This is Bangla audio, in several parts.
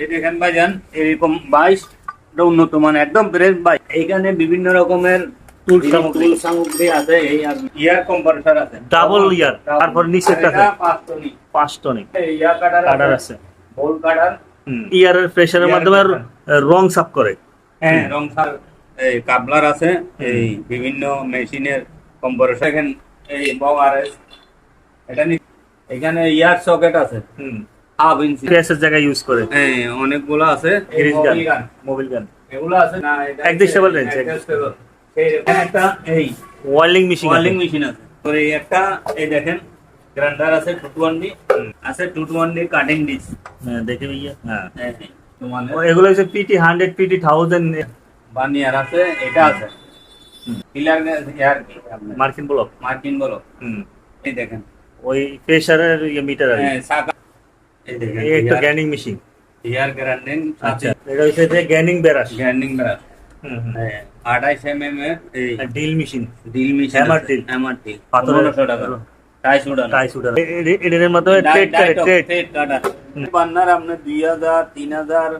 এই দেখেন ভাইজান এরকম বাইশ উন্নত মানে একদম ফ্রেশ বাইশ। এখানে বিভিন্ন রকমের টুল সামগ্রী। সামগ্রী আছে এই ইয়ার আছে। Double ear, তারপর নিচে একটা আছে। পাঁচটনি পাঁচ টনিক ইয়ার কাটার কাটার আছে। হোল কাটার ইয়ারের প্রেশারের Ear মাধ্যমে রং সাফ করে। হ্যাঁ রং সার এই কাবলার আছে এই বিভিন্ন মেশিনের কম্পারেটর এখানে এই বং আর এটা এখানে ইয়ার সকেট আছে। Half inch. গ্যাসের জায়গায় ইউজ করে। হ্যাঁ অনেকগুলো আছে। গ্রিজ গান মোবিল গান। এগুলো আছে না এটা Adjustable range, adjustable। একটা এই ওয়ার্লিং মেশিন ওয়ালিং মেশিন আছে। তো এই একটা এই দেখেন গ্রাইন্ডার আছে টু টোয়েন্টি আছে টু টোয়েন্টি কাটিং ডিস হ্যাঁ দেখে ভাইয়া হ্যাঁ। এগুলো হচ্ছে পিটি হান্ড্রেড পিটি থাউজেন্ড বানিয়ার আছে এটা আছে। পিলার ইয়ার কি মার্কিন ব্লক মার্কিন বলো হুম। এই দেখেন। ওই প্রেশারের মিটার আর হ্যাঁ এই দেখেন এই একটা গ্যানিং মেশিন। ইয়ার গ্রাইন্ডিং আচ্ছা এটা হচ্ছে যে গ্যানিং বেরাস গ্রাইন্ডিং ব্রাশ। হুম হুম। হ্যাঁ আঠাইশ এম এম এর drill machine. Drill machine Hammer drill। Hammer drill পনেরোশো টাকা। টাইস উড়ানো। টাই শুটার এটার মাধ্যমে ট্রেড করে ট্রেড বান্নার আপনার দুই হাজার তিন হাজার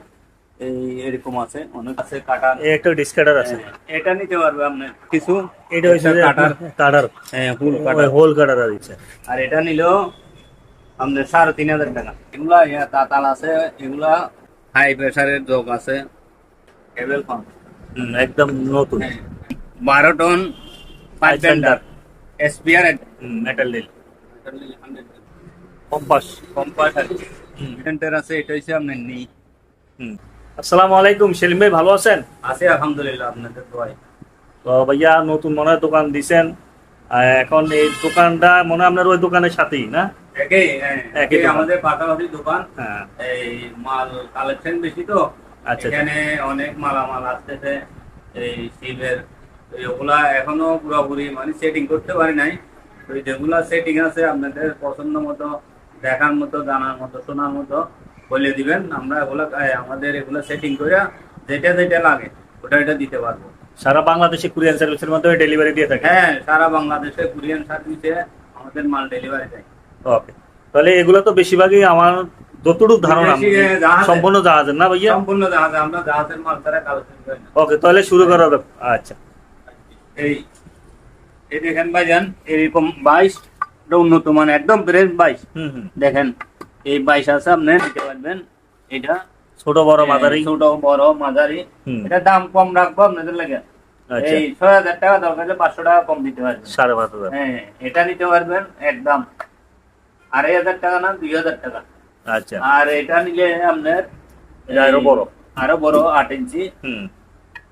এই এরকম আছে অনেক আছে কাটা এই একটা ডিসকাটার আছে। এটা নিতে পারবে আপনার কিছু এটা হচ্ছে কাটার। কাটার। হ্যাঁ কাটার হোল কাটার আছে আর এটা নিলেও আমাদের সাড়ে তিন হাজার টাকা। এগুলা তাতাল আছে এগুলা হাই প্রেসারের যোগ আছে। কেবল হুম, একদম নতুন। বারো ton bender SPR metal drill compass compass centre আছে এটা হচ্ছে আপনার নেই। আসসালামু আলাইকুম সেলিম ভাই ভালো আছেন? আছে আলহামদুলিল্লাহ আপনাদের দোয়াই তো ভাইয়া নতুন মনে হয় দোকান দিছেন। এখন এই দোকানটা মনে হয় আপনার ওই দোকানের সাথেই না? একই একই একই আমাদের পাশাপাশি দোকান। এই মাল কালেকশন বেশি তো। এখানে অনেক মালামাল আসতেছে। এই শিবের তো এখনও পুরোপুরি মানে সেটিং করতে পারি নাই। তো যেগুলা সেটিং আছে আপনাদের পছন্দ মতো দেখার মতো জানার মতো শোনার মতো বলে দিবেন। আমরা এগুলা আমাদের এগুলা সেটিং করে যেটা যেটা লাগে ওটা এটা দিতে পারব। সারা বাংলাদেশে কুরিয়ার সার্ভিসের মাধ্যমে ডেলিভারি দিয়ে থাকে? হ্যাঁ সারা বাংলাদেশে কুরিয়ান সার্ভিসে আমাদের মাল ডেলিভারি দেয়। ওকে তাহলে এগুলো তো বেশিরভাগই আমার যতটুকু ধারণা সম্পূর্ণ জাহাজের না ভাইয়া? সম্পূর্ণ জাহাজে আমরা জাহাজের মাল ছাড়া কালেকশন করি ওকে তাহলে শুরু করা যাক। আচ্ছা। এই এই দেখেন ভাইজান এরকম বাইশ উন্নত মানে একদম ফ্রেশ বাইশ। দেখেন এই বাইশ আছে আপনি নিতে পারবেন। এটা ছোট বড় মাদারি ছোট বড় মাঝারি। এটা দাম কম রাখব আপনাদের লাগে। আচ্ছা। এই ছয় হাজার টাকা দরকার পাঁচশো টাকা কম দিতে পারবেন। সাড়ে পাঁচ হাজার। হ্যাঁ এটা নিতে পারবেন একদম। আড়াই হাজার টাকা না দুই হাজার টাকা। আচ্ছা। আর এটা নিলে আপনার আরও বড়। আরও বড় আট ইঞ্চি। হুম।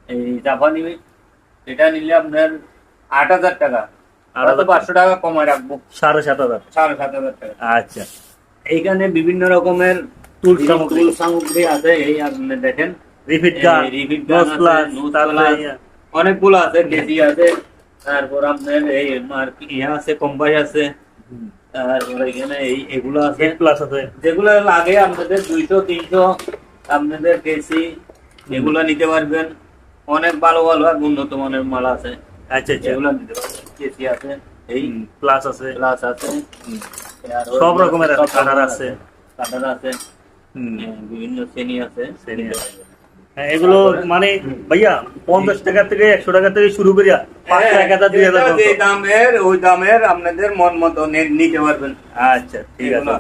এই জাপানি এটা নিলে আপনার আট হাজার টাকা। পাঁচশো টাকা কমায় রাখব। সাড়ে সাত হাজার। সাড়ে সাত হাজার টাকা। আচ্ছা। এইখানে বিভিন্ন রকমের টুল সামগ্রী। সামগ্রী আছে এই আপনি দেখেন। এই গান plus, ইয়া। অনেকগুলো আছে কেজি আছে। তারপর আপনার এই মার্ক ইয়া আছে কম্বাই আছে। তারপর এখানে এই এগুলো আছে। প্লাস আছে। যেগুলো লাগে আপনাদের দুইশো তিনশো আপনাদের কেসি এগুলো নিতে পারবেন। অনেক ভালো ভালো আর উন্নত মানের মাল আছে। আচ্ছা আচ্ছা। এগুলো নিতে পারবেন। কেসি আছে এই প্লাস আছে। প্লাস আছে। সব রকমের কাটার আছে। কাটার আছে। হুম। হ্যাঁ, বিভিন্ন শ্রেণি আছে। শ্রেণি আছে। হ্যাঁ, এগুলো মানে ভাইয়া পঞ্চাশ টাকা থেকে একশো টাকা থেকে শুরু করিয়া পাঁচশো এক হাজার দুই হাজার যে দামের ওই দামের আপনাদের মন মতো নিতে পারবেন। আচ্ছা ঠিক আছে।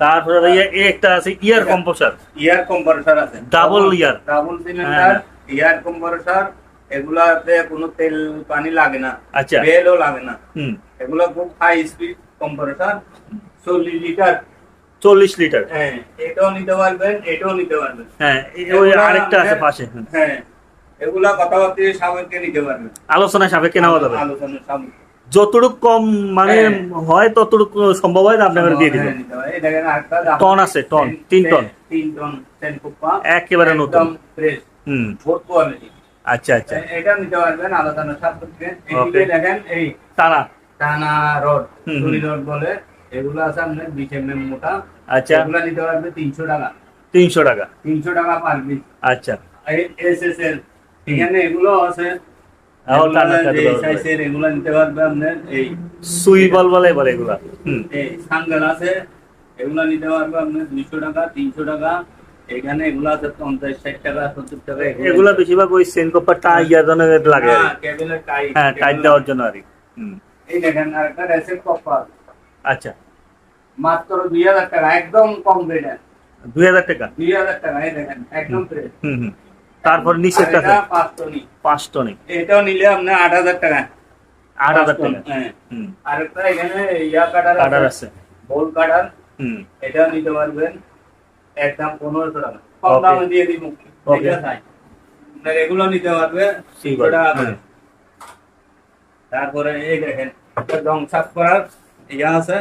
তারপরে ভাইয়া একটা আছে ইয়ার কম্পোসার ইয়ার কম্প্রেসর আছে। Double ear। Double cylinder air compressor এগুলাতে কোনো তেল পানি লাগে না। আচ্ছা। বেলও লাগে না। এগুলো খুব হাই স্পিড কম্প্রেসর চল্লিশ লিটার চল্লিশ লিটার। হ্যাঁ এটাও নিতে পারবেন এটাও নিতে পারবেন। হ্যাঁ ওই আরেকটা আছে পাশে। হ্যাঁ এগুলা কথাবার্তা সাময়িককে নিতে পারবেন। আলোচনা সাপেক্ষে নেওয়া যাবে। আলোচনার সাময়িক যতটুকু কম মানে হ্যাঁ। হয় ততটুকু সম্ভব হয় আপনাকে দিয়ে দিবেন। হ্যাঁ। টন আছে, টন, তিন- টন। তিন টন একেবারে নতুন। হুম। আচ্ছা আচ্ছা। এটা নিতে পারবেন আলোচনার সাপেক্ষে দেখেন এই টানা। টানা রড রড বলে। এগুলো আছে আপনার বিশ এম মোটা। আচ্ছা। এগুলো নিতে পারবে তিনশো টাকা। তিনশো টাকা। তিনশো টাকা পার পিস। আচ্ছা। এস এস এল এখানে এগুলো আছে। আরও এগুলো নিতে পারবে আপনার এই সুই বল বলে এগুলা। এই সাঙ্গেল আছে এগুলো নিতে পারবে আপনার দুইশো টাকা তিনশো টাকা। এখানে এগুলো আছে পঞ্চাশ ষাট টাকা সত্তর টাকা এগুলা বেশিরভাগ ওই সেন কপার টাই লাগে। হ্যাঁ দেওয়ার জন্য আর এই দেখেন আরেকটা রেসেট কপার আচ্ছা। মাত্র দুই হাজার টাকা একদম কম রেটে দুই হাজার টাকা? দুই হাজার টাকা এই দেখেন একদম ফ্রেশ হুম হুম। তারপর নিচে একটা পাঁচ টনি। পাঁচ টনে। এটাও নিলে আপনার আট হাজার টাকা। আট হাজার টাকা। হ্যাঁ। আরেকটা এখানে ইয়া কাটার কাটার আছে। বোল কাটার হুম। এটাও নিতে পারবেন। একদম পনেরোশো টাকা। কম দামে দিয়ে দিব. আপনার এগুলো নিতে পারবে। তারপরে এই দেখেন সাফ করার ইয়া আছে।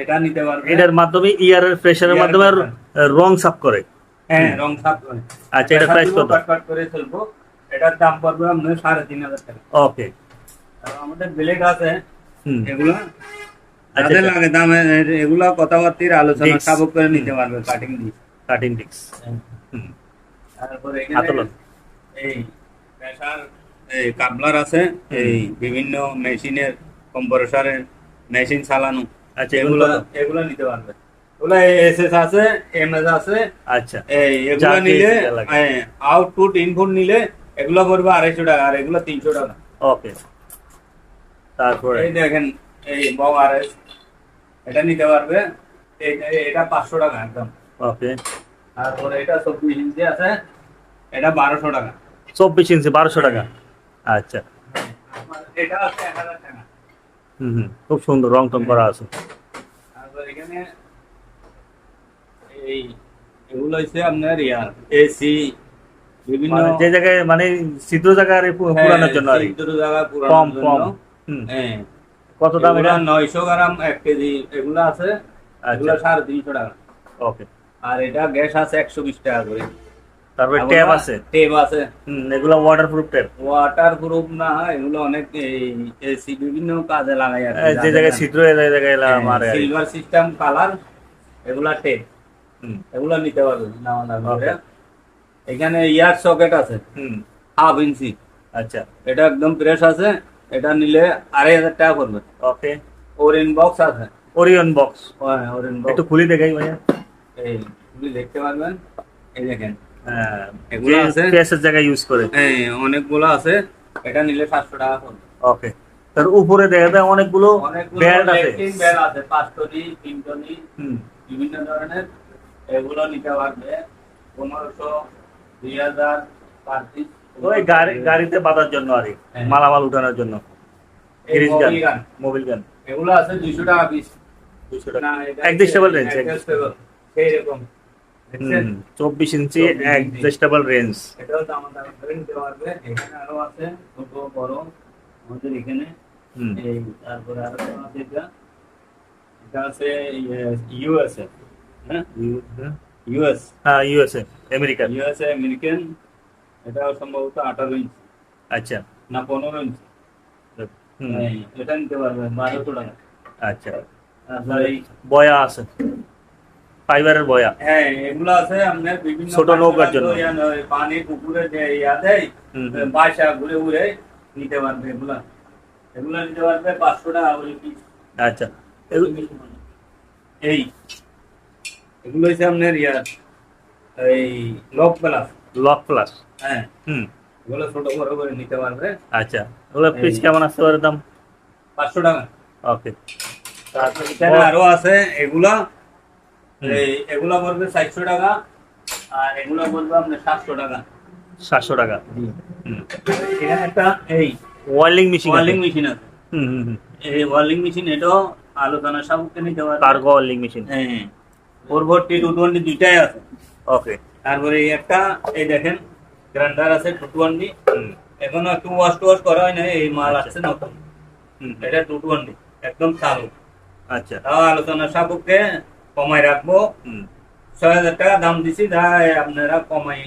এটা নিতে পারবে। এটার মাধ্যমে ইয়ারের প্রেসারের মাধ্যমে রং সাফ করে। হ্যাঁ রং সাফ করে। আচ্ছা এটা প্রাইস কত? কাট করে চলবো এটার দাম পড়বে আপনার সাড়ে তিন হাজার টাকা। ওকে আমাদের ব্লেড আছে। এগুলো আচ্ছা, যাদের আচ্ছা। লাগে দামে এগুলো কথাবার্তির আলোচনা সাবক করে নিতে পারবে কাটিং দিয়ে কাটিং তারপরে এখানে এই প্রেসার এই কাবলার আছে। এই বিভিন্ন মেশিনের কম্প্রেসারের মেশিন চালানো। আচ্ছা এগুলো নিতে পারবে। এসএস আছে এমএস আছে। আচ্ছা। এই এগুলো নিলে আউটপুট ইনপুট নিলে এগুলো পড়বে আড়াইশো টাকা আর এগুলো তিনশো টাকা। ওকে। তারপরে? এই দেখেন এই বং আরএস এটা নিতে পারবে। এটা পাঁচশো টাকা একদম। ওকে। তারপরে এটা চব্বিশ ইঞ্চি আছে এটা বারোশো টাকা। চব্বিশ ইঞ্চি বারোশো টাকা। আচ্ছা। এটা আছে এক হাজার টাকা। হুম খুব সুন্দর রং টং করা আছে। তারপর এখানে এই এগুলো হচ্ছে আপনার ইয়ার এসি বিভিন্ন মানে যে জায়গায় মানে ছিদ্র জায়গা আর হ্যাঁ, পুরানোর জন্য আর ছিদ্র জায়গা কম পুরানোর কম। জন্য। হ্যাঁ। কত দাম এটা? নয়শো গ্রাম এক কেজি এগুলো আছে। এগুলো আচ্ছা। সাড়ে তিনশো টাকা। ওকে। আর এটা গ্যাস আছে একশো বিশ টাকা করে। তারপরে ট্যাব আছে। টেপ আছে। হুম এগুলো waterproof tape waterproof না এগুলো অনেক এসি বিভিন্ন কাজে লাগাই আর কি। যে জায়গায় ছিদ্র এই জায়গায় এলা মারে সিলভার সিস্টেম কালার এগুলা টেপ হুম। এগুলো নিতে পারবেন নাও না করে। এখানে ইয়ার সকেট আছে। হুম। Half inch. আচ্ছা। এটা একদম ফ্রেশ আছে এটা নিলে আড়াই হাজার টাকা পড়বে। ওকে ওরিন বক্স আছে। ওরিয়ন বক্স হ্যাঁ একটু বক্স খুলি দেখাই ভাইয়া। এই আপনি দেখতে পারবেন। এই দেখেন। হ্যাঁ এগুলো আছে? প্রেসের জায়গায় ইউজ করে। এই অনেকগুলো আছে। এটা নিলে সাতশো টাকা পড়বে। ওকে তার উপরে দেখা যায় অনেকগুলো বেল্ট আছে। আছে বিভিন্ন ধরনের। এগুলো নিতে পারবে। পনেরোশো দুই হাজার পার পিস ওই গাড়ি গাড়িতে বাঁধার জন্য আর হ্যাঁ। মালামাল উঠানোর জন্য। এই গান মোবিল গান। এগুলো আছে দুইশো টাকা পিস টাকা। সেই রকম? চব্বিশ ইঞ্চি 24 ইঞ্চি। অ্যাডজাস্টেবল রেঞ্জ এটাও দাম দাম করে নিতে পারবে এখানে আরও আছে ছোট বড়। আমাদের এখানে এই তারপরে আরও আছে এটা। এটা আছে ইউএসএ হ্যাঁ? ইউএস হ্যাঁ। ইউএসএ আমেরিকান ইউএসএ আমেরিকান এটাও সম্ভবত আঠারো ইঞ্চি আচ্ছা। না পনেরো ইঞ্চি এটা নিতে পারবেন বারোশো টাকা। আচ্ছা। বয়া আছে। ফাইবারের বয়া। হ্যাঁ এগুলো আছে আপনার বিভিন্ন ছোট নৌকার জন্য। পানি পুকুরে যে ইয়া দেয়। বাসা ঘুরে ঘুরে নিতে পারবে এগুলা। এগুলা নিতে পারবে পাঁচশো টাকা করে পিস আচ্ছা। এই এগুলো হচ্ছে আপনার ইয়া এই লক প্লাস। Lock plus. হ্যাঁ। হুম। এগুলো ছোট বড় করে নিতে পারবে। আচ্ছা। ওগুলো পিস কেমন আসতে পারে দাম? পাঁচশো টাকা। ওকে। তারপরে আরও আছে এগুলা এগুলা পড়বে চারশো টাকা আর এগুলা পড়বে আপনার সাতশো টাকা। সাতশো টাকা। এখানে একটা এই ওয়ার্লিং মেশিন ওয়ালিং মেশিন আছে। এই ওয়ালিং মেশিন এটাও আলোচনা সাপেক্ষে নিতে পারবে। কার্গো ওয়ার্লিং মেশিন হ্যাঁ ফোর ফোরটি টু টোয়েন্টি দুইটাই আছে। ওকে তারপরে এই একটা এই দেখেন গ্রাইন্ডার আছে টু টোয়েন্টি হুম। এখনও একটু ওয়াশ টু ওয়াশ করা হয় না এই মাল আচ্ছা। আসছে নতুন। হুম। এটা টু টোয়েন্টি একদম চালু। আচ্ছা। তাও আলোচনা সাপেক্ষে কমাই রাখব। ছয় হাজার টাকা দাম দিছি যা আপনারা কমাই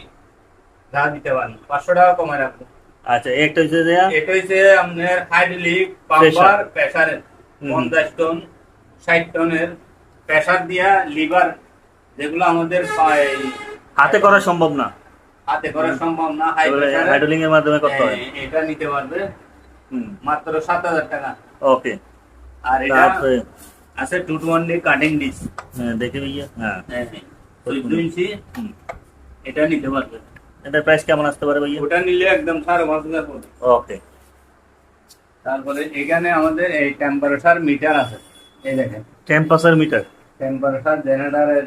যা দিতে পারেন। পাঁচশো টাকা কমাই রাখব। আচ্ছা একটা হচ্ছে যে এটা হচ্ছে আপনার হাইড্রোলিক পাম্পার প্রেসারের পঞ্চাশ টন ষাট টনের প্রেসার দিয়া লিভার যেগুলো আমাদের হাতে করা সম্ভব না। হাতে করা সম্ভব না হাই প্রেসারে হাইড্রোলিং এর। মাধ্যমে করতে হয় এটা নিতে পারবে। হুম। মাত্র সাত হাজার টাকা। ওকে। আর এটা আছে টু টোয়েন্টি কাটিং ডিস হ্যাঁ, দেখে ভাইয়া। হ্যাঁ। চোদ্দ ইঞ্চি। এটা নিতে পারবে। এটার প্রাইস কেমন আসতে পারে ভাইয়া? ওটা নিলে একদম সাড়ে পাঁচ হাজার পড়বে। ওকে। তারপরে এখানে আমাদের এই টেম্পারেচার মিটার আছে। এই দেখেন। টেম্পারেচার মিটার টেম্পারেচার জেনারেটরের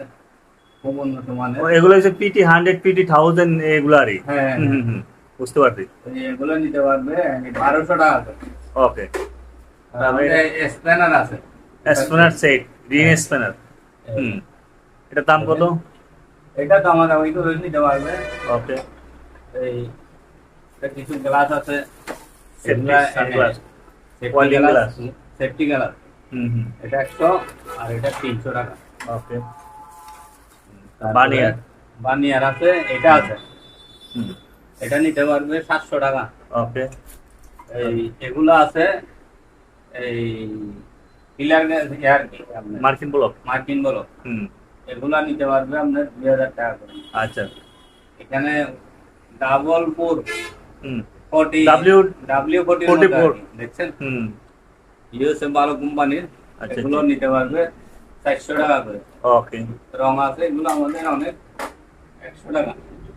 খুব উন্নত মানের। এগুলো হচ্ছে পিটি হান্ড্রেড পিটি থাউজেন্ড এগুলো আরই হ্যাঁ হুম। বুঝতে পারছি। ওই এগুলো নিতে পারবে। বারোশো টাকা। ওকে। স্প্যানার আছে। স্প্যানার সেট গ্রিন স্প্যানার হুম। এটার দাম কত? এটা তো আমাদের ওই করে নিতে পারবে ওকে এই এটা কিছু গ্লাস আছে. Safety glass. গ্লাস হুম হুম এটা একশো আর এটা তিনশো টাকা। ওকে বানিয়ার। বানিয়ার আছে এটা আছে। হুম। এটা নিতে পারবে সাতশো টাকা। ওকে এই এগুলো আছে এই পিলার আর কি মার্কিন ব্লক মার্কিন বলো হুম। এগুলা নিতে পারবে আপনার দুই হাজার টাকা করে। আচ্ছা। এখানে double four forty W W forty 44 দেখছেন? হুম। ইউএসএ ভালো কোম্পানির আচ্ছা, এগুলো আচ্ছা। নিতে পারবে চারশো টাকা করে। ওকে রং আছে এগুলো আমাদের অনেক একশো টাকা।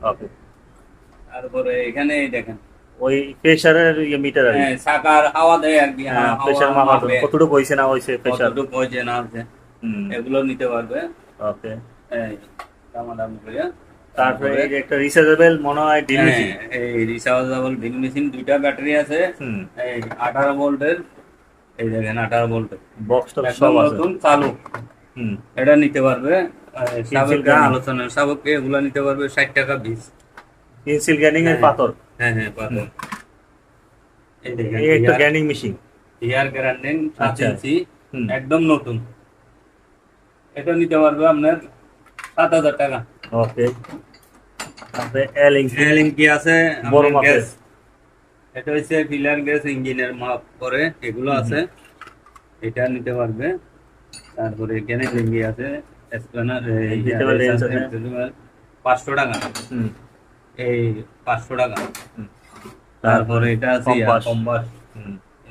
ওকে তারপরে এখানে দেখেন। ওই প্রেশারের ইয়ে মিটার আর হ্যাঁ শাকার হাওয়া দেয় আর কি হ্যাঁ মাপা। কতটুকু না প্রেশার কতটুকু না এগুলো নিতে পারবে। ওকে। এই দামাদামি করে। তারপরে এই যে একটা রিচার্জেবল মনে হয় ডিল মেশিন হ্যাঁ, এই রিচার্জেবল মেশিন দুইটা ব্যাটারি আছে। হুম। এই আঠারো ভোল্টের এই দেখেন আঠারো ভোল্টের বক্সটা সব আছে। নতুন চালু। হুম। এটা নিতে পারবে। সাবেকা আলোচনা সাবককে এগুলো নিতে পারবে ষাট টাকা পিস পেন্সিল গ্যানিং এর হ্যাঁ। পাথর। হ্যাঁ হ্যাঁ পাথর এই দেখেন এই একটা গ্যানিং মেশিন ইয়ার গ্যারান্টেন সাত। ইঞ্চি একদম নতুন। এটা নিতে পারবে আপনার সাত হাজার টাকা। ওকে। তারপরে এল এলিং কি আছে? বড় মাপের। এটা হচ্ছে ফিলার গ্যাস ইঞ্জিনের মাপ করে এগুলো আছে। এটা নিতে পারবে। তারপরে এখানে লিঙ্গি আছে স্প্যানার। পাঁচশো টাকা। হুম। এই পাঁচশো টাকা। তারপরে এটা আছে কম্বাস।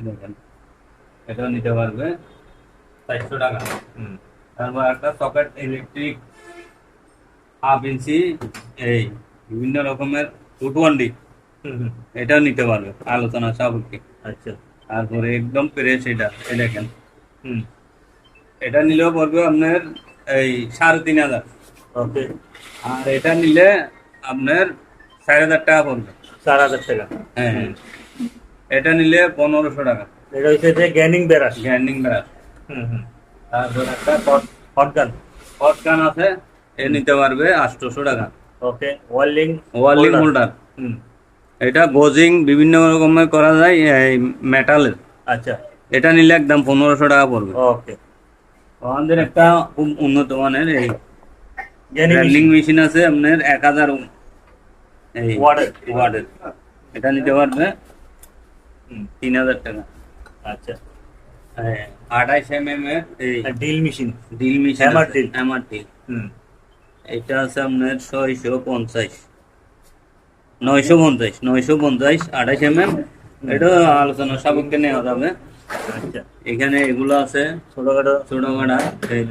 দেখেন। এটাও নিতে পারবে। চারশো টাকা। হুম। তারপর একটা সকেট ইলেকট্রিক হাফ ইঞ্চি এই বিভিন্ন রকমের হুম। এটাও নিতে পারবে আলোচনা সাপেক্ষে। আচ্ছা। তারপরে একদম ফ্রেশ এটা এই দেখেন। হুম। এটা নিলেও পড়বে আপনার এই সাড়ে তিন হাজার। ওকে। আর এটা নিলে আপনার চার হাজার টাকা পড়বে চার হাজার টাকা। হ্যাঁ এটা নিলে পনেরোশো টাকা। এটা হচ্ছে যে গ্যানিং বেরাস গ্যান্ডিং ব্রাশ। হুম হুম। তারপর একটা হটগান পটকান আছে এ নিতে পারবে আটশোশো টাকা। ওকে ওয়ার্লিং ওয়ার্লিং হোল্ডার হুম। এটা গোজিং বিভিন্ন রকমের করা যায় এই মেটালের। আচ্ছা। এটা নিলে একদম পনেরোশো টাকা পড়বে। ওকে। আমাদের একটা খুব উন্নত মানের এই গ্যানিং মেশিন আছে আপনার এক হাজার এই এটা নিতে পারবে তিন হাজার টাকা। আচ্ছা। হ্যাঁ, এম এম এর drill machine. Drill machine Hammer drill। Hammer drill. এটা আছে আপনার ছয়শো পঞ্চাশ। নয়শো পঞ্চাশ নয়শো পঞ্চাশ আঠাইশ এম এম এটা আলোচনা সাপেক্ষে নেওয়া যাবে। আচ্ছা। এখানে এগুলো আছে। ছোটখাটো। ছোট কাটা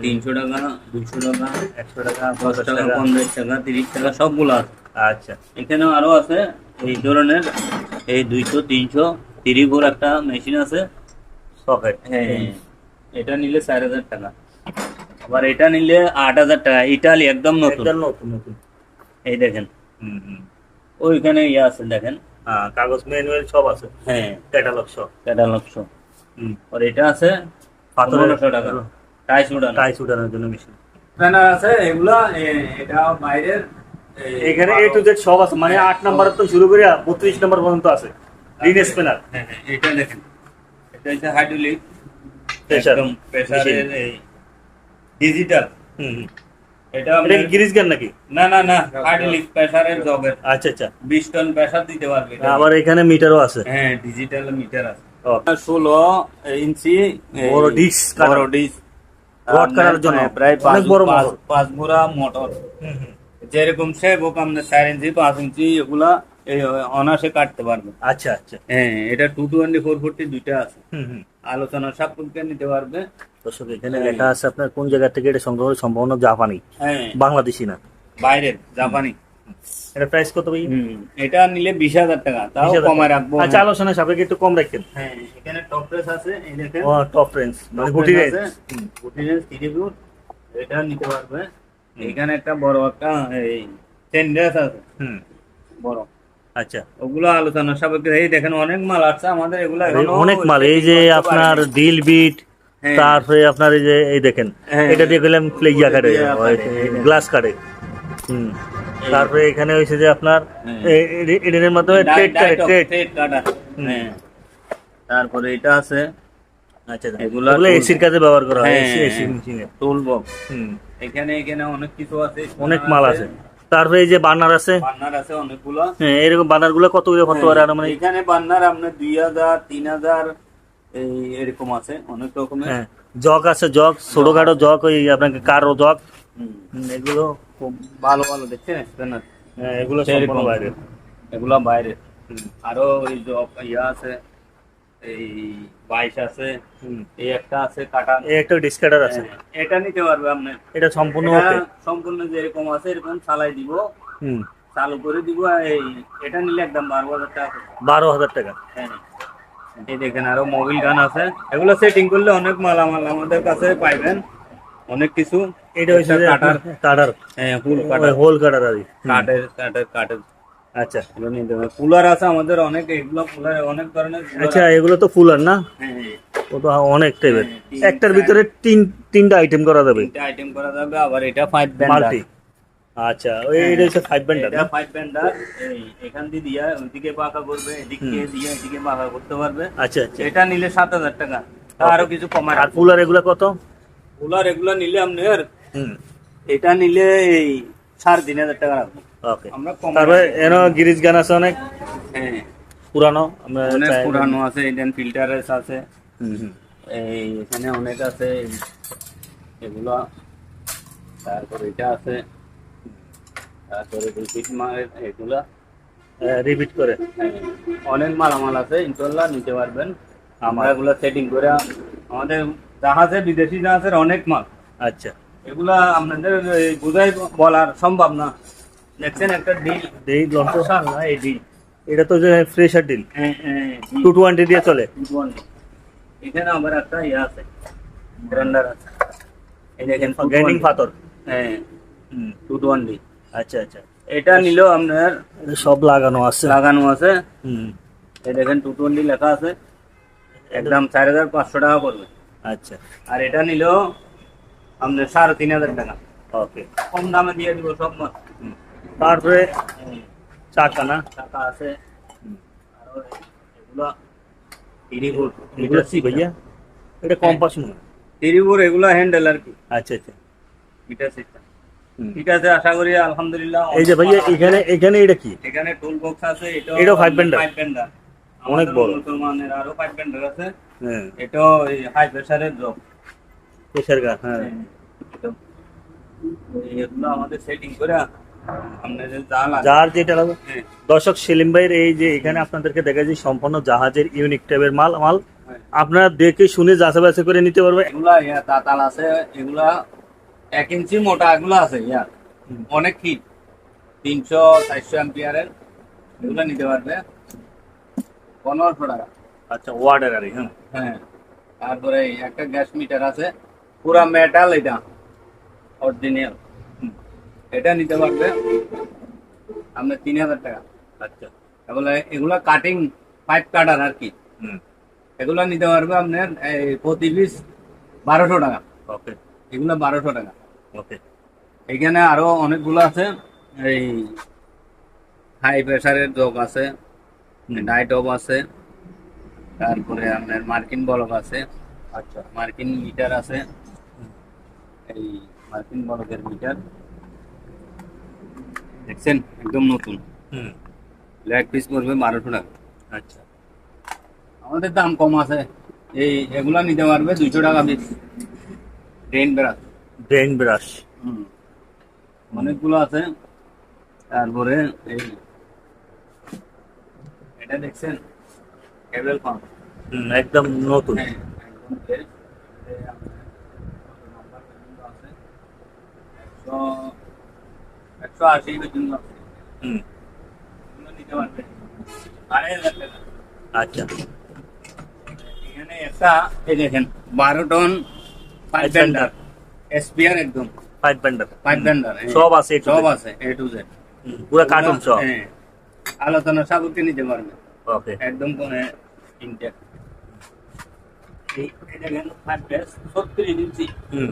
তিনশো টাকা দুশো টাকা একশো টাকা দশ টাকা টাকা। পঞ্চাশ টাকা তিরিশ টাকা সবগুলো আছে। আচ্ছা এখানেও আরও আছে এই ধরনের এই দুইশো তিনশো তিরিপুর একটা মেশিন আছে সকেট হ্যাঁ এটা নিলে চার হাজার টাকা। আবার এটা নিলে আট হাজার টাকা ইটালি একদম নতুন। নতুন নতুন। এই দেখেন। হুম হুম। ওইখানে ইয়ে আছে দেখেন। হ্যাঁ কাগজ ম্যানুয়াল সব আছে। হ্যাঁ। ক্যাটালগ সব। ক্যাটালগ হুম। আর এটা আছে পনেরোশো টাকা। টাইস উড়ানো। টাইস উঠানোর জন্য মেশিন আছে এগুলা এটা বাইরের এখানে এ টু জেড সব আছে মানে আট নাম্বার তো শুরু করে বত্রিশ নাম্বার পর্যন্ত আছে রিন স্পিনার হ্যাঁ, হ্যাঁ, এটা দেখেন। এটা হচ্ছে হাইড্রোলিক একদম প্রেসারের এই ডিজিটাল হুম। এটা এটা গিরিজ গান নাকি? না না না হাইড্রোলিক প্রেসারের জবের আচ্ছা আচ্ছা। বিশ টন প্রেসার দিতে পারবে। এটা। আবার এখানে মিটারও আছে। হ্যাঁ ডিজিটাল মিটার আছে। ও, ষোলো ইঞ্চি বড় কাটার। বড় ডিশ রড কাটার জন্য। হ্যাঁ, প্রায় পাঁচ বড় পাঁচ- মোড়া মোটর হুম হুম। যেরকম সে বোক আপনার চার ইঞ্চি পাঁচ ইঞ্চি এগুলা এই অনাসে কাটতে পারবে। আচ্ছা আচ্ছা। হ্যাঁ এটা টু টোয়েন্টি ফোর ফোরটি দুইটা আছে। আলোচনা সাপেক্ষে নিতে পারবে। দর্শক এখানে লেখা আছে আপনার কোন জায়গা থেকে এটা সংগ্রহ সম্পূর্ণ জাপানি। হ্যাঁ। বাংলাদেশি না? বাইরের জাপানি। এটা প্রাইস কত ভাই? এটা নিলে বিশ হাজার টাকা। তাও 20,000 কমায় রাখব। আচ্ছা আলোচনা সাপেক্ষে একটু কম রাখেন। হ্যাঁ এখানে টপ প্রেস আছে এই দেখেন। ও টপ রেঞ্জ মানে গুটি রেঞ্জ গুটি রেঞ্জ থ্রি ফুট। এটা নিতে পারবে। এখানে একটা বড় একটা এই আছে বড় আচ্ছা ওগুলো আলোচনা সাপেক্ষে এই দেখেন অনেক মাল আছে আমাদের এগুলো অনেক মাল এই যে আপনার। বিট হ্যাঁ। তারপরে আপনার এই যে এই দেখেন হ্যাঁ। এটা দিয়ে গেলাম কাটে। গ্লাস কাটে হুম তারপরে এখানে হয়েছে যে আপনার হ্যাঁ। মাধ্যমে ট্রেড কাটে ট্রেড ট্রেড কাটা। তারপরে এটা আছে আচ্ছা এগুলা এগুলো এসির কাজে ব্যবহার করা হয় হ্যাঁ, AC AC machine tool box হুম। এখানে এখানে অনেক কিছু আছে অনেক মাল আছে। তারপরে এই যে বার্নার আছে। আছে অনেকগুলো। হ্যাঁ এরকম বার্নারগুলো কত করে কত আর মানে এখানে বান্নার আপনার দুই হাজার তিন হাজার এই এরকম আছে অনেক রকমের। হ্যাঁ জগ আছে জগ ছোটখাটো জগ। ওই আপনাকে কারও জগ। এগুলো খুব ভালো ভালো দেখছেন স্প্যানার হ্যাঁ, এগুলো সম্পূর্ণ বাইরে এগুলা বাইরে আরও ওই জব ইয়া আছে। এই বাইশ আছে এই একটা আছে কাটা এই একটা ডিসকাটার আছে। হ্যাঁ, এটা নিতে পারবে আপনি। এটা সম্পূর্ণ সম্পূর্ণ যেরকম আছে এরকম চালাই দিব। হুম। চালু করে দিব এই এটা নিলে একদম বারো হাজার টাকা বারো হাজার টাকা। হ্যাঁ। এই দেখেন আরও মোবিল গান আছে। এগুলো সেটিং করলে অনেক মালামাল আমাদের কাছে পাইবেন। অনেক কিছু। এটা হচ্ছে কাটার কাটার হ্যাঁ ফুল কাটার হোল কাটার আর কি। হুম, কাঠের কাঠের কাঠের আচ্ছা। এগুলো নিতে হবে কুলার আছে আমাদের অনেক এগুলো কুলার অনেক ধরনের আচ্ছা এগুলো তো ফুলার না? হ্যাঁ, হ্যাঁ। ও তো অনেক টাইপের হ্যাঁ, একটার ভিতরে তিন তিনটা আইটেম করা যাবে? তিনটা আইটেম করা যাবে আবার এটা ফাইভ ব্যান্ডার মাল্টি। আচ্ছা ওই এটা হচ্ছে ফাইভ ব্যান্ডার এটা ফাইভ ব্যান্ডার এখান দিয়ে দিয়া ওইদিকে বাঁকা করবে এদিকে দিয়ে এদিকে বাঁকা করতে পারবে। আচ্ছা আচ্ছা। এটা নিলে সাত হাজার টাকা। আরও কিছু কমায় আর ফুলার এগুলো কত? কুলার এগুলো নিলে আপনার হুম। এটা নিলে এই সাড়ে তিন হাজার টাকা রাখব। ওকে তারপরে এনো গিরিজ গান আছে অনেক? হ্যাঁ। পুরানো? আমরা অনেক পুরানো আছে ইন্ডিয়ান ফিল্টারেস আছে। এই এখানে অনেক আছে এগুলো। তারপরে এটা আছে। তারপরে রিপিট মাল এগুলা। রিপিট করে। হ্যাঁ, অনেক মালামাল আছে ইনশাল্লাহ নিতে পারবেন। আমরা এগুলো সেটিং করে আমাদের জাহাজে বিদেশি জাহাজের অনেক মাল। আচ্ছা। এগুলা আপনাদের বোঝাই বলার সম্ভব না। দেখছেন একটা ডিল এই লঞ্চ এই ডিল এটা তো যে ফ্রেশার ডিল টু টোয়েন্টি দিয়ে চলে। এখানে আবার একটা ইয়ে আছে। গ্রাইন্ডার আছে। এই দেখেন গ্রাইন্ডিং পাথর। হ্যাঁ। টু টোয়েন্টি আচ্ছা আচ্ছা। এটা নিলেও আপনার সব লাগানো আছে। লাগানো আছে। হুম। এই দেখেন টু টোয়েন্টি লেখা আছে। একদম চার হাজার পাঁচশো টাকা পড়বে। আচ্ছা। আর এটা নিলেও আপনার সাড়ে তিন হাজার টাকা। ওকে। কম দামে দিয়ে দিব সব মাছ তারপরে চাকা না টাকা আছে। হুম। আরও এগুলো এগুলো কি ভাইয়া? এটা কম্পাস হয়। তিরিপুর হ্যান্ডেল আর কি। আচ্ছা আচ্ছা। মিটার সিস্টেম ঠিক আছে আশা করি আলহামদুলিল্লাহ এই যে ভাইয়া এখানে এখানে এটা কি? এখানে টুল বক্স আছে এটা bender? ফাইভ বেন্ডার অনেক বড়। মুসলমানের আরও ফাইভ আছে। হ্যাঁ। এটাও হাই প্রেসারের জব গান হ্যাঁ। এগুলো আমাদের সেটিং করে যার যেটা হ্যাঁ, দর্শক সেলিম ভাইয়ের এই যে এখানে আপনাদেরকে দেখা যায় সম্পূর্ণ জাহাজের ইউনিক টাইপের মাল মাল। হ্যাঁ। আপনারা দেখে শুনে যাচাই বাছাই করে নিতে পারবে। এগুলা ইয়া তাতাল আছে এগুলা এক ইঞ্চি মোটা এগুলো আছে ইয়া। অনেক হিট। তিনশো চারশো অ্যাম্পিয়ারের এগুলো নিতে পারবে। পনেরোশো টাকা। আচ্ছা ওয়ার্ডার আর হ্যাঁ। হ্যাঁ। তারপরে একটা গ্যাস মিটার আছে। পুরা মেটাল এটা। অরিজিনাল এটা নিতে পারবে। আপনার তিন হাজার টাকা। আচ্ছা। এগুলা এগুলা কাটিং পাইপ কাটার আর কি। হুম। এগুলো নিতে পারবে আপনার এই প্রতি পিস বারোশো টাকা। ওকে এগুলো বারোশো টাকা। ওকে এখানে আরও অনেকগুলো আছে। এই হাই প্রেসারের জগ আছে ডাইটপ আছে তারপরে আপনার মার্কিন বলক আছে আচ্ছা। মার্কিন মিটার আছে। এই মার্কিন বলকের মিটার দেখছেন একদম নতুন। হুম। লেগ পিস পড়বে বারোশো টাকা। আচ্ছা। আমাদের দাম কম আছে। এই এগুলা নিতে পারবে দুইশো টাকা piece drain brush drain brush হুম। অনেকগুলো আছে। তারপরে এই এটা দেখছেন? কেবল পাম্প হুম একদম নতুন। হ্যাঁ, একশো আশি পর্যন্ত হুম। নিতে পারবে। আড়াই হাজার টাকা আচ্ছা। এখানে একটা এই দেখেন বারো টন পাইপ ব্যান্ডার। এসপিআর একদম। Five bender. পাইপ ব্যান্ডার সব আছে সব আছে এ টু জেড। পুরো কার্টুন সব। হ্যাঁ। আলোচনা সাপেক্ষে নিতে পারবে। ওকে। একদম কোনে ইনটেক। দেখেন সত্তর ইঞ্চি। হুম।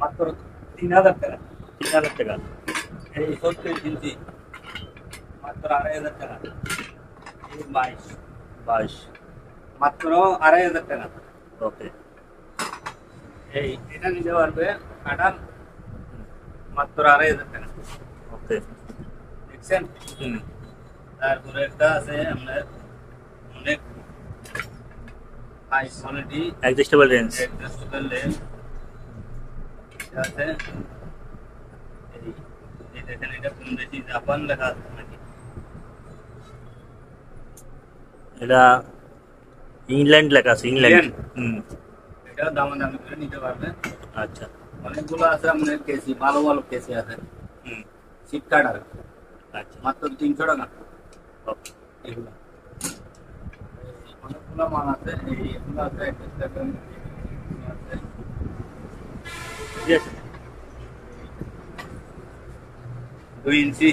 মাত্র তিন হাজার টাকা। তিন হাজার টাকা এই সত্তর ইঞ্চি মাত্র আড়াই হাজার টাকা এই বাইশ বাইশ মাত্র আড়াই হাজার টাকা ওকে এই এটা নিতে পারবে কাটান মাত্র আড়াই হাজার টাকা ওকে দেখছেন হুম তারপরে একটা আছে আপনার অনেক high quality adjustable range adjustable lens আছে এই এই দেখেন এটা কোন দেশি জাপান লেখা আছে নাকি এটা ইংল্যান্ড লেখা আছে ইংল্যান্ড ইংল্যান্ড? হুম এটা দামা দামি করে নিতে পারবে আচ্ছা অনেকগুলো আছে আপনার কেসি ভালো ভালো কেসি আছে হুম সিট কাটার আচ্ছা মাত্র তিনশো টাকা ওকে এগুলো এই অনেকগুলো মাল আছে এই এগুলো আছে adjustable, এগুলো আছে ঠিক আছে দুই ইঞ্চি।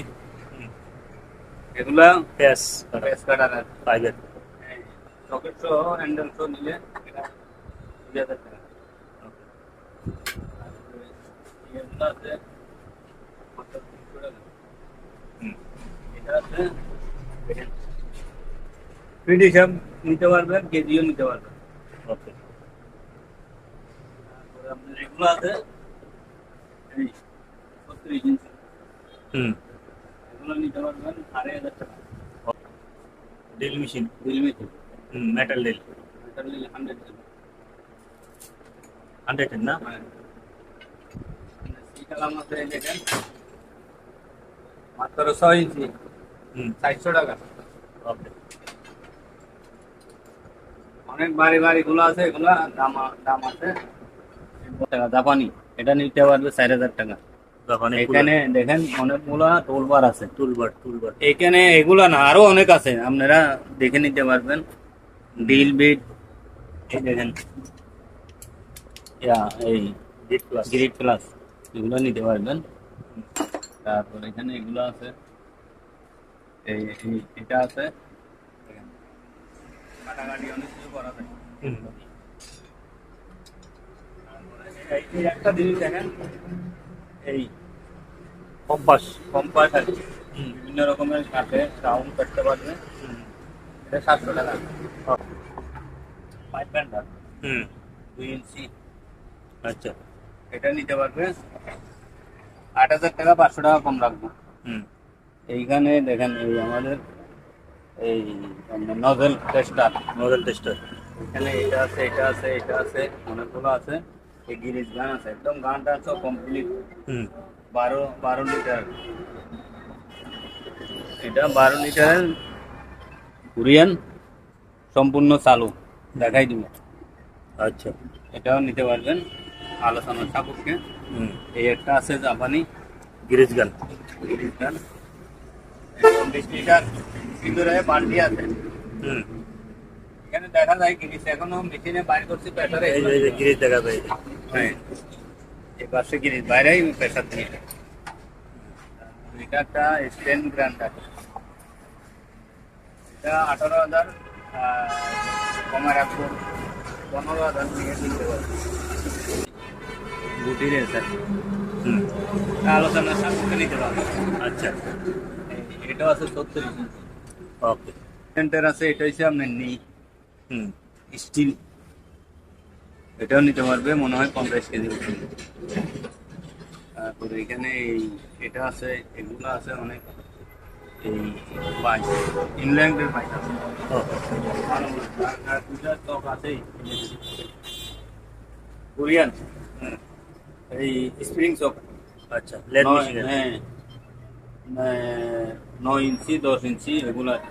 এগুলা প্যাস প্রেস কাটার ফাইভের সকেট সহ হ্যান্ডেল সহ নিলে এটা দুই হাজার টাকা। এগুলো আছে এটা ফিট হিসাব নিতে পারবেন কেজিও নিতে পারবেন। ওকে তারপরে আপনার এগুলো আছে এই ছত্রিশ ইঞ্চি। হুম। এগুলো নিতে পারবেন আড়াই হাজার টাকা ড্রিল মেশিন বিল মেশিন হুম মেটাল ড্রিল এটা নিলে হান্ড্রেড হান্ড্রেড না আছে এই দেখেন মাত্র ছয় ইঞ্চি। হুম। চারশো টাকা। ওকে অনেক বাড়ি বাড়ি গুলো আছে এগুলো দাম দাম আছে। টাকা জাপানি। এটা নিতে পারবে চার হাজার টাকা। তখন এখানে দেখেন অনেকগুলা টুলবার আছে। Toolbar toolbar. এখানে এগুলা না আরও অনেক আছে আপনারা দেখে নিতে পারবেন। ডিল বিট এই দেখেন। এই প্লাস গ্রিড প্লাস এগুলো নিতে পারবেন। তারপর এখানে এগুলো আছে। এই এটা আছে। কাটাকাটি অনেক কিছু করা যায়। হুম। তারপরে এই- এই একটা জিনিস দেখেন। এই কম্পাস কম্পাস আর কি। বিভিন্ন রকমের কাঠে রাউন্ড করতে পারবে। এটা সাতশো টাকা। পাইপ ব্যান্ডার হুম। দুই ইঞ্চি। আচ্ছা। এটা নিতে পারবে। আট হাজার টাকা পাঁচশো টাকা কম রাখব হুম। এইখানে দেখেন এই আমাদের এই নজেল টেস্টার মডেল টেস্টার এখানে এটা আছে এটা আছে এটা আছে অনেকগুলো আছে। এই গিরিজ গান আছে একদম গানটা সব কমপ্লিট বারো বারো লিটার। এটা বারো লিটারের কোরিয়ান সম্পূর্ণ চালু। দেখাই দিব। আচ্ছা। এটাও নিতে পারবেন আলোচনা সাপেক্ষে। হুম। এই একটা আছে জাপানি। গিরিজ গান। গিরিজ গান। বিশ লিটার। ভিতরে বালতি আছে। হুম। এখানে দেখা যায় গিরিজ এখনও মেশিনে বাইর করছি প্রেসারে এই যে- গিরিজ দেখা যায়। হ্যাঁ। এই পাশে গিরিজ বাইরেই প্রেসার দিয়ে। এটা একটা স্টেন গ্রান্ডার। এটা আঠারো হাজার কমে রাখব পনেরো হাজার নিয়ে দিতে পারব। গুটি রেসার হুম। আলোচনা সাপেক্ষে নিতে পারব। আচ্ছা। এটাও আছে সত্তর ওকে। সেন্টার আছে এটা হচ্ছে আপনার নেই হুম। স্টিল এটাও নিতে পারবে মনে হয় পঞ্চাশ কেজি তারপরে এখানে এই এটা আছে এগুলো আছে অনেক। এই বাইক ইংল্যান্ডের বাইক আছে। দুটা চক আছেই। কোরিয়ান। এই স্প্রিং চক আচ্ছা হ্যাঁ। নয়- নয় ইঞ্চি দশ ইঞ্চি এগুলো আছে।